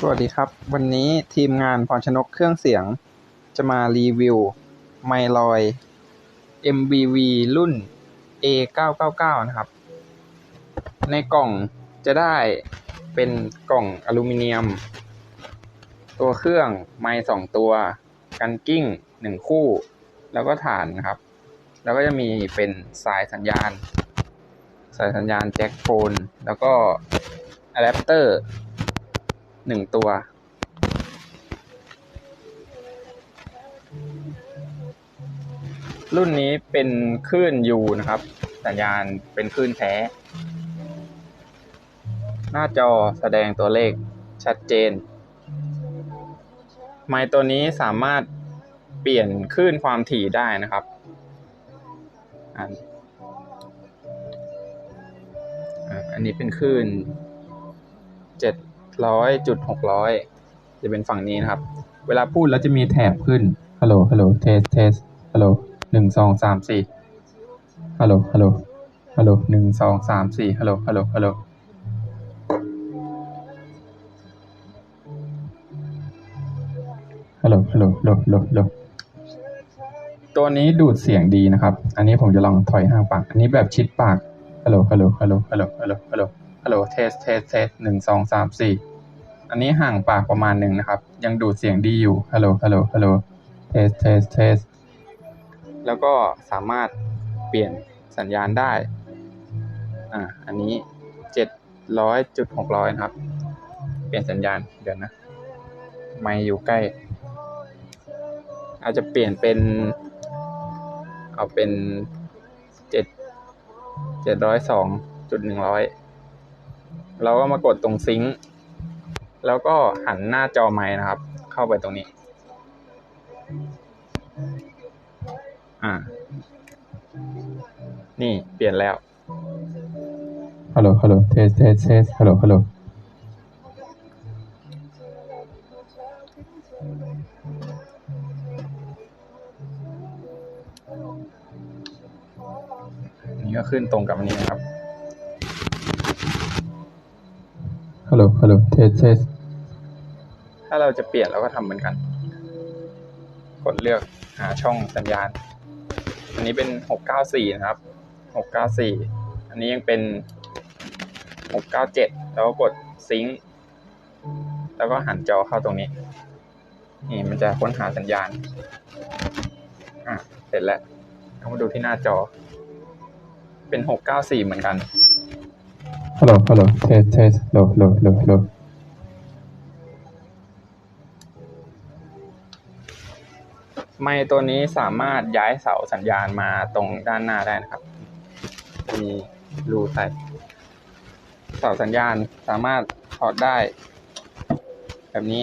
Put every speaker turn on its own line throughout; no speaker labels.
สวัสดีครับ วันนี้ทีมงานพรชนกเครื่องเสียง จะมารีวิวไมลอย MBV รุ่น A999 นะครับ ในกล่องจะได้เป็นกล่องอลูมิเนียม ตัวเครื่องไม้สองตัว กันกิ้งหนึ่งคู่ แล้วก็ฐานนะครับ แล้วก็จะมีเป็นสายสัญญาณ สายสัญญาณแจ็คโฟน แล้วก็อะแดปเตอร์ หนึ่งตัว รุ่นนี้เป็นคลื่น U นะครับ สัญญาณเป็นคลื่นแท้ หน้าจอแสดงตัวเลขชัดเจน ไมค์ตัวนี้สามารถเปลี่ยนคลื่นความถี่ได้นะครับอันอันนี้เป็นคลื่น ร้อยจุดหกร้อยจะเป็นฝั่งนี้นะครับ เวลาพูดแล้วจะมีแถบขึ้น ฮัลโหล ฮัลโหล เทส เทส ฮัลโหลหนึ่งสองสามสี่ฮัลโหล ฮัลโหล ฮัลโหลหนึ่งสองสามสี่ฮัลโหล ฮัลโหล ฮัลโหลฮัลโหล ฮัลโหล ฮัลโหลตัวนี้ดูดเสียงดีนะครับ อันนี้ผมจะลองถอยห่างปาก อันนี้แบบชิดปาก ฮัลโหล ฮัลโหล ฮัลโหล ฮัลโหล ฮัลโหล ฮัลโหลฮัลโหลเทสเทสเทสหนึ่งสองสามสี่อันนี้ห่างปากประมาณหนึ่งนะครับ ยังดูดเสียงดีอยู่ฮัลโหลฮัลโหลฮัลโหลเทสเทสเทสแล้วก็สามารถเปลี่ยนสัญญาณได้ อ่า อันนี้เจ็ดร้อยจุดหกร้อยนะครับ เปลี่ยนสัญญาณเดี๋ยวนะ ไม่อยู่ใกล้ อาจจะเปลี่ยนเป็น เอาเป็นเจ็ดเจ็ดร้อยสองจุดหนึ่งร้อย เราก็มากดตรงซิงค์แล้วก็หันหน้าจอไม้นะครับ เข้าไปตรงนี้ อ่า นี่เปลี่ยนแล้ว ฮัลโหล ฮัลโหล เทส เทส เทส ฮัลโหล ฮัลโหล นี่ก็ขึ้นตรงกับอันนี้นะครับ ฮัลโหล ฮัลโหล เทสเทสถ้าเราจะเปลี่ยนเราก็ทำเหมือนกัน กดเลือกหาช่องสัญญาณ อันนี้เป็นหกเก้าสี่นะครับหกเก้าสี่อันนี้ยังเป็นหกเก้าเจ็ดแล้วก็กดซิงค์แล้วก็หันจอเข้าตรงนี้ นี่มันจะค้นหาสัญญาณ อะ เสร็จแล้วเรามาดูที่หน้าจอ เป็นหกเก้าสี่เหมือนกัน ฮัลโหล ฮัลโหล เทส เทสโหลโหลโหลโหลไมค์ตัวนี้สามารถย้ายเสาสัญญาณมาตรงด้านหน้าได้นะครับ มีรูใส่ เสาสัญญาณสามารถถอดได้ แบบนี้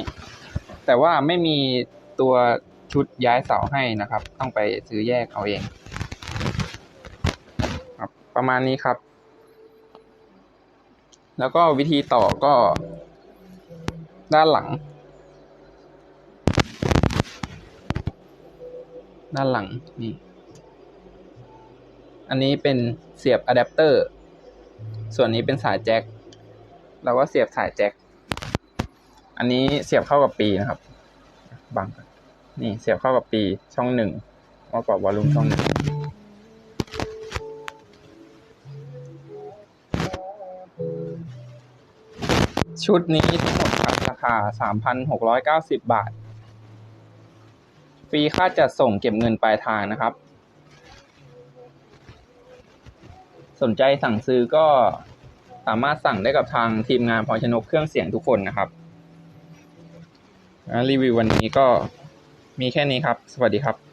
แต่ว่าไม่มีตัวชุดย้ายเสาให้นะครับ ต้องไปซื้อแยกเอาเอง ครับ ประมาณนี้ครับ แล้วก็วิธีต่อก็ด้านหลัง ด้านหลังนี่ อันนี้เป็นเสียบอะแดปเตอร์ ส่วนนี้เป็นสายแจ็ค เราก็เสียบสายแจ็ค อันนี้เสียบเข้ากับปีนะครับ บัง นี่เสียบเข้ากับปีช่องหนึ่งว่าปรับวอลลุ่มช่องหนึ่ง ชุดนี้ทั้งหมดครับราคาสามพันหกร้อยเก้าสิบบาท ฟรีค่าจัดส่งเก็บเงินปลายทางนะครับ สนใจสั่งซื้อก็สามารถสั่งได้กับทางทีมงานพรชนกเครื่องเสียงทุกคนนะครับ รีวิววันนี้ก็มีแค่นี้ครับ สวัสดีครับ